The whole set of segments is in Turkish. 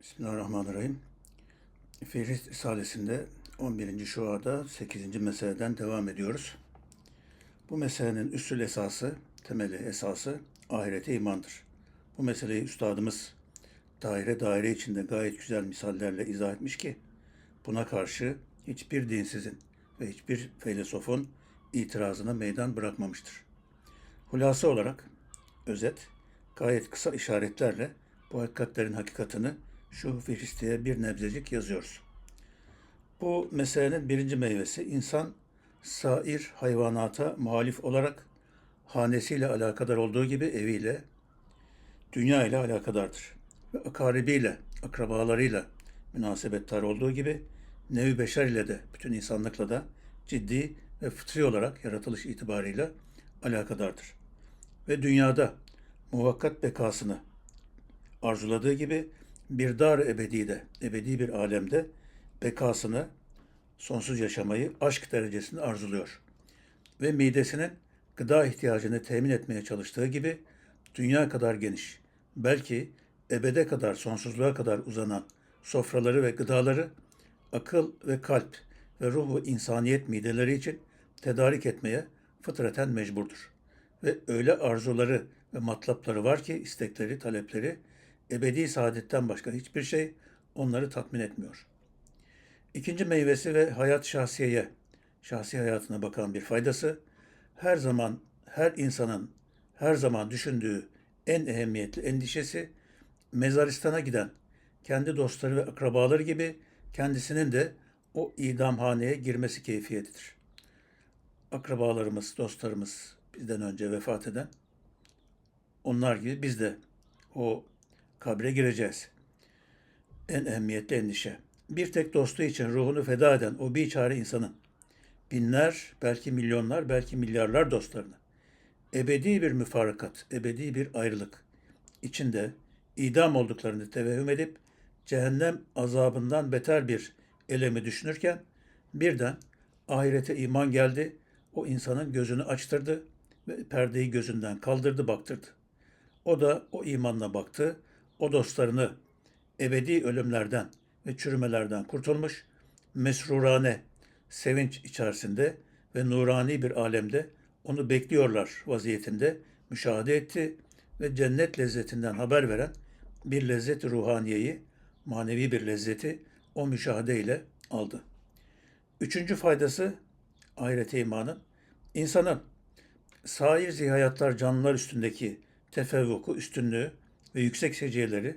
Bismillahirrahmanirrahim. Fihrist Risalesi'nde 11. şuada 8. meseleden devam ediyoruz. Bu meselenin üssül esası, temeli esası ahirete imandır. Bu meseleyi üstadımız daire daire içinde gayet güzel misallerle izah etmiş ki buna karşı hiçbir dinsizin ve hiçbir filozofun itirazına meydan bırakmamıştır. Hulasa olarak özet, gayet kısa işaretlerle bu hakikatlerin hakikatını şu Fihristeye bir nebzecik yazıyoruz. Bu meselenin birinci meyvesi insan sair hayvanata muhalif olarak hanesiyle alakadar olduğu gibi eviyle, dünya ile alakadardır. Ve akaribiyle, akrabalarıyla münasebettar olduğu gibi nevi beşer ile de, bütün insanlıkla da ciddi ve fıtri olarak yaratılış itibarıyla alakadardır. Ve dünyada muvakkat bekasını arzuladığı gibi bir dar ebedide, ebedi bir alemde bekasını, sonsuz yaşamayı aşk derecesinde arzuluyor. Ve midesinin gıda ihtiyacını temin etmeye çalıştığı gibi dünya kadar geniş, belki ebede kadar, sonsuzluğa kadar uzanan sofraları ve gıdaları akıl ve kalp ve ruh ve insaniyet mideleri için tedarik etmeye fıtraten mecburdur. Ve öyle arzuları ve matlapları var ki istekleri, talepleri ebedi saadetten başka hiçbir şey onları tatmin etmiyor. İkinci meyvesi ve hayat şahsiyeye, şahsi hayatına bakan bir faydası, her zaman her insanın her zaman düşündüğü en ehemmiyetli endişesi mezaristana giden kendi dostları ve akrabaları gibi kendisinin de o idamhaneye girmesi keyfiyetidir. Akrabalarımız, dostlarımız bizden önce vefat eden onlar gibi biz de o kabre gireceğiz. En ehemmiyetli endişe. Bir tek dostu için ruhunu feda eden o biçare insanın binler, belki milyonlar, belki milyarlar dostlarını ebedi bir müfarakat, ebedi bir ayrılık içinde idam olduklarını tevehüm edip cehennem azabından beter bir elemi düşünürken birden ahirete iman geldi, o insanın gözünü açtırdı ve perdeyi gözünden kaldırdı, baktırdı. O da o imanla baktı, o dostlarını ebedi ölümlerden ve çürümelerden kurtulmuş, mesrurane, sevinç içerisinde ve nurani bir alemde onu bekliyorlar vaziyetinde müşahede etti ve cennet lezzetinden haber veren bir lezzet ruhaniyeyi, manevi bir lezzeti o müşahede ile aldı. Üçüncü faydası ahirete imanın, insanın sair zihayatlar canlılar üstündeki tefevvuku, üstünlüğü ve yüksek seciyeleri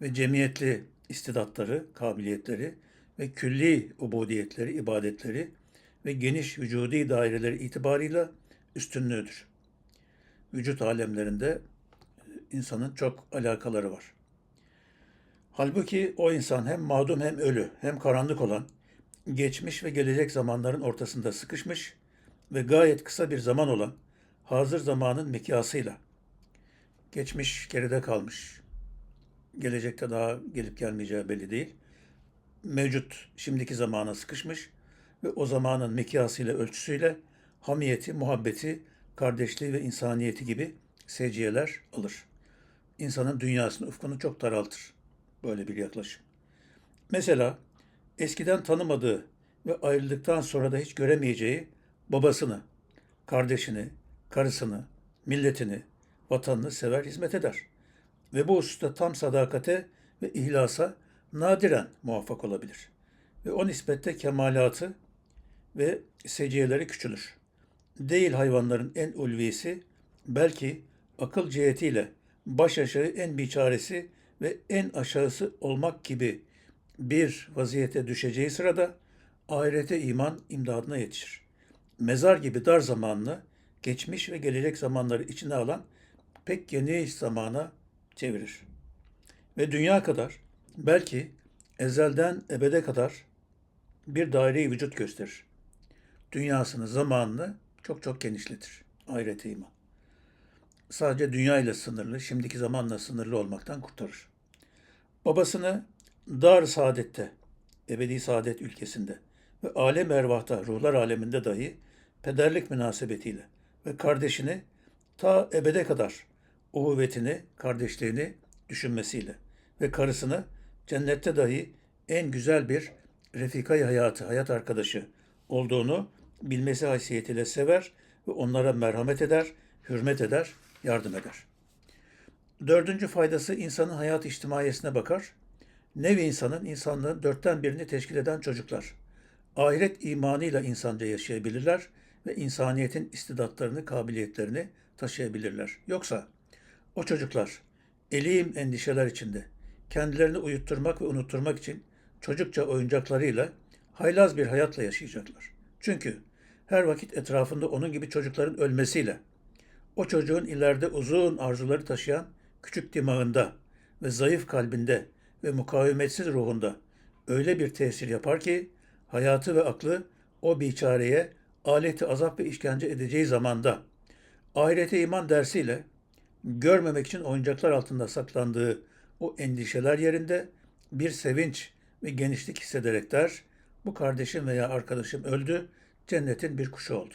ve cemiyetli istidatları, kabiliyetleri ve külli ubudiyetleri, ibadetleri ve geniş vücudi daireleri itibarıyla üstünlüğüdür. Vücut alemlerinde insanın çok alakaları var. Halbuki o insan hem mağdum hem ölü, hem karanlık olan, geçmiş ve gelecek zamanların ortasında sıkışmış ve gayet kısa bir zaman olan hazır zamanın mikyasıyla Geçmiş geride kalmış. Gelecekte daha gelip gelmeyeceği belli değil. Mevcut şimdiki zamana sıkışmış ve o zamanın mikyasıyla ölçüsüyle hamiyeti, muhabbeti, kardeşliği ve insaniyeti gibi seciyeler alır. İnsanın dünyasını, ufkunu çok daraltır. Böyle bir yaklaşım. Mesela eskiden tanımadığı ve ayrıldıktan sonra da hiç göremeyeceği babasını, kardeşini, karısını, milletini, vatanını sever, hizmet eder. Ve bu hususta tam sadakate ve ihlasa nadiren muvaffak olabilir. Ve o nispette kemalatı ve seciyeleri küçülür. Değil hayvanların en ulvisi, belki akıl cihetiyle baş aşağı en biçaresi ve en aşağısı olmak gibi bir vaziyete düşeceği sırada ahirete iman imdadına yetişir. Mezar gibi dar zamanını, geçmiş ve gelecek zamanları içine alan pek geniş zamana çevirir. Ve dünya kadar belki ezelden ebede kadar bir daire vücut gösterir. Dünyasını, zamanını çok çok genişletir. Ahiret iman. Sadece dünya ile sınırlı, şimdiki zamanla sınırlı olmaktan kurtarır. Babasını dar saadette, ebedi saadet ülkesinde ve alem ervahta, ruhlar aleminde dahi pederlik münasebetiyle ve kardeşini ta ebede kadar uhuvvetini, kardeşliğini düşünmesiyle ve karısını cennette dahi en güzel bir refikayı hayatı, hayat arkadaşı olduğunu bilmesi haysiyetiyle sever ve onlara merhamet eder, hürmet eder, yardım eder. Dördüncü faydası insanın hayat içtimaiyesine bakar. Nevi insanın, insanlığın dörtten birini teşkil eden çocuklar. Ahiret imanıyla insanca yaşayabilirler ve insaniyetin istidatlarını, kabiliyetlerini taşıyabilirler. Yoksa o çocuklar eliyim endişeler içinde kendilerini uyutturmak ve unutturmak için çocukça oyuncaklarıyla haylaz bir hayatla yaşayacaklar. Çünkü her vakit etrafında onun gibi çocukların ölmesiyle o çocuğun ileride uzun arzuları taşıyan küçük dimağında ve zayıf kalbinde ve mukavemetsiz ruhunda öyle bir tesir yapar ki hayatı ve aklı o biçareye aleti azap ve işkence edeceği zamanda ahirete iman dersiyle görmemek için oyuncaklar altında saklandığı o endişeler yerinde bir sevinç ve genişlik hissederek der, bu kardeşim veya arkadaşım öldü, cennetin bir kuşu oldu.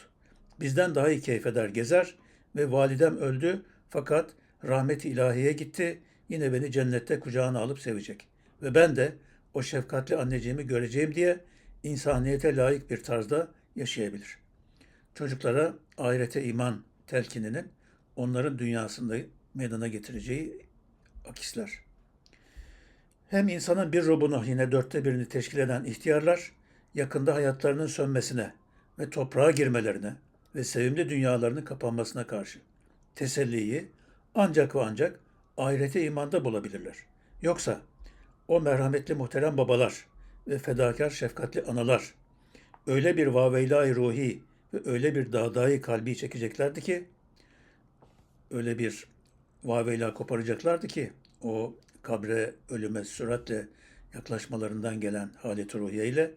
Bizden daha iyi keyif eder gezer ve validem öldü fakat rahmeti ilahiye gitti, yine beni cennette kucağına alıp sevecek. Ve ben de o şefkatli anneciğimi göreceğim diye insaniyete layık bir tarzda yaşayabilir. Çocuklara ahirete iman telkininin onların dünyasında meydana getireceği akisler. Hem insanın bir rubunu yine dörtte birini teşkil eden ihtiyarlar, yakında hayatlarının sönmesine ve toprağa girmelerine ve sevimli dünyalarının kapanmasına karşı teselliyi ancak ve ancak ahirete imanda bulabilirler. Yoksa o merhametli muhterem babalar ve fedakar şefkatli analar öyle bir vaveyla ruhi ve öyle bir dağdayı kalbi çekeceklerdi ki öyle bir vaveyla koparacaklardı ki o kabre ölüme süratle yaklaşmalarından gelen halet ruhiye ile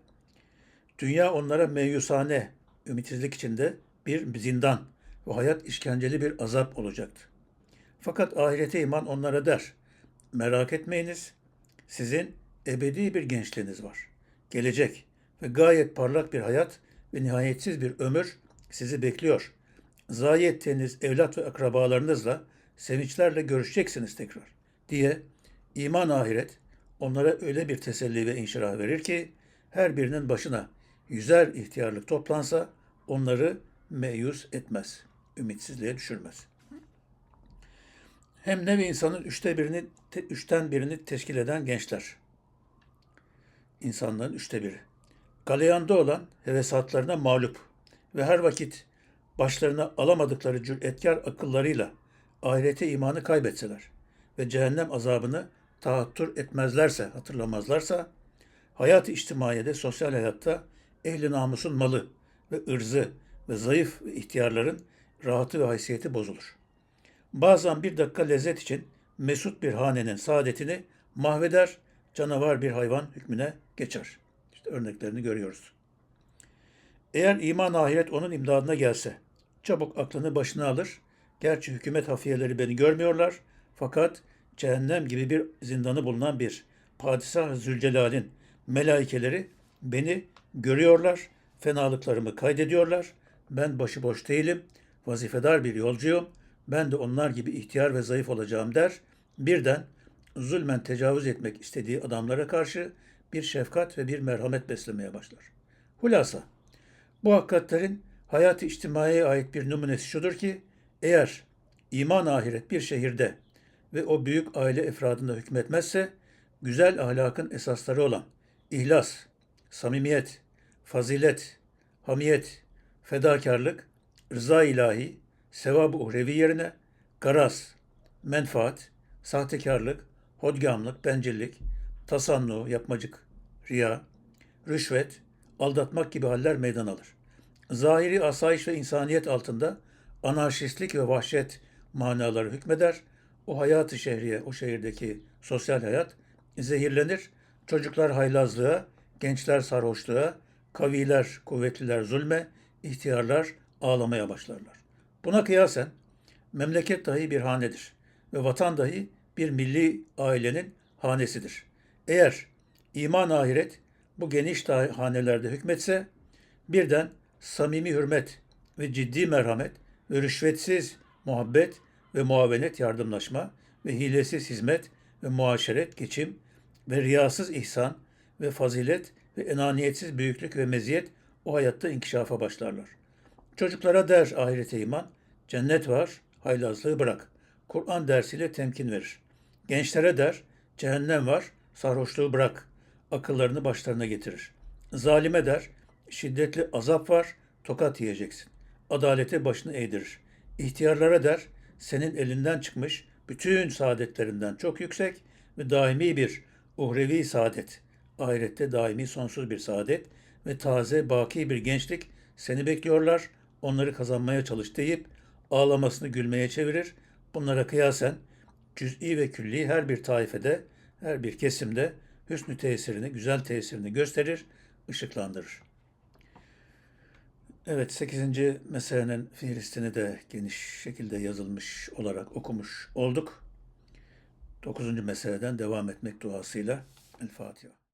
dünya onlara meyusane, ümitsizlik içinde bir zindan ve hayat işkenceli bir azap olacaktı. Fakat ahirete iman onlara der, merak etmeyiniz, sizin ebedi bir gençliğiniz var. Gelecek ve gayet parlak bir hayat ve nihayetsiz bir ömür sizi bekliyor. Zayi ettiğiniz evlat ve akrabalarınızla sevinçlerle görüşeceksiniz tekrar diye iman ahiret onlara öyle bir teselli ve inşirah verir ki her birinin başına yüzer ihtiyarlık toplansa onları meyus etmez, ümitsizliğe düşürmez. Hem nevi insanın üçte birini, üçten birini teşkil eden gençler. İnsanların üçte biri. Galeyanda olan hevesatlarına mağlup ve her vakit başlarına alamadıkları cüretkar akıllarıyla ahirete imanı kaybetseler ve cehennem azabını tahattür etmezlerse, hatırlamazlarsa, hayat-ı içtimaiyede, sosyal hayatta ehli namusun malı ve ırzı ve zayıf ve ihtiyarların rahatı ve haysiyeti bozulur. Bazen bir dakika lezzet için mesut bir hanenin saadetini mahveder, canavar bir hayvan hükmüne geçer. İşte örneklerini görüyoruz. Eğer iman ahiret onun imdadına gelse, çabuk aklını başına alır. Gerçi hükümet hafiyeleri beni görmüyorlar fakat cehennem gibi bir zindanı bulunan bir Padişah Zülcelal'in melaikeleri beni görüyorlar, fenalıklarımı kaydediyorlar. Ben başıboş değilim, vazifedar bir yolcuyum. Ben de onlar gibi ihtiyar ve zayıf olacağım der. Birden zulmen tecavüz etmek istediği adamlara karşı bir şefkat ve bir merhamet beslemeye başlar. Hulasa, bu hakikatlerin hayat-ı içtimaiye ait bir numunesi şudur ki, eğer iman ahiret bir şehirde ve o büyük aile efradında hükmetmezse, güzel ahlakın esasları olan ihlas, samimiyet, fazilet, hamiyet, fedakarlık, rıza ilahi, sevab-ı uhrevi yerine garaz, menfaat, sahtekarlık, hodgamlık, bencillik, tasannu, yapmacık, riya, rüşvet, aldatmak gibi haller meydan alır. Zahiri asayiş ve insaniyet altında anarşistlik ve vahşet manaları hükmeder. O hayatı şehriye, o şehirdeki sosyal hayat zehirlenir. Çocuklar haylazlığa, gençler sarhoşluğa, kaviler, kuvvetliler zulme, ihtiyarlar ağlamaya başlarlar. Buna kıyasen memleket dahi bir hanedir ve vatan dahi bir milli ailenin hanesidir. Eğer iman ahiret bu geniş hanelerde hükmetse birden samimi hürmet ve ciddi merhamet ve rüşvetsiz muhabbet ve muavenet yardımlaşma ve hilesiz hizmet ve muaşeret, geçim ve riyasız ihsan ve fazilet ve enaniyetsiz büyüklük ve meziyet o hayatta inkişafa başlarlar. Çocuklara der ahirete iman, cennet var, haylazlığı bırak. Kur'an dersiyle temkin verir. Gençlere der, cehennem var, sarhoşluğu bırak. Akıllarını başlarına getirir. Zalime der, şiddetli azap var, tokat yiyeceksin. Adalete başını eğdirir. İhtiyarlara der, senin elinden çıkmış bütün saadetlerinden çok yüksek ve daimi bir uhrevi saadet, ahirette daimi sonsuz bir saadet ve taze baki bir gençlik seni bekliyorlar, onları kazanmaya çalış deyip ağlamasını gülmeye çevirir. Bunlara kıyasen cüz'i ve külli her bir taifede, her bir kesimde hüsnü tesirini, güzel tesirini gösterir, ışıklandırır. Evet, 8. meselenin fiilistini de geniş şekilde yazılmış olarak okumuş olduk. 9. meseleden devam etmek duasıyla El Fatiha.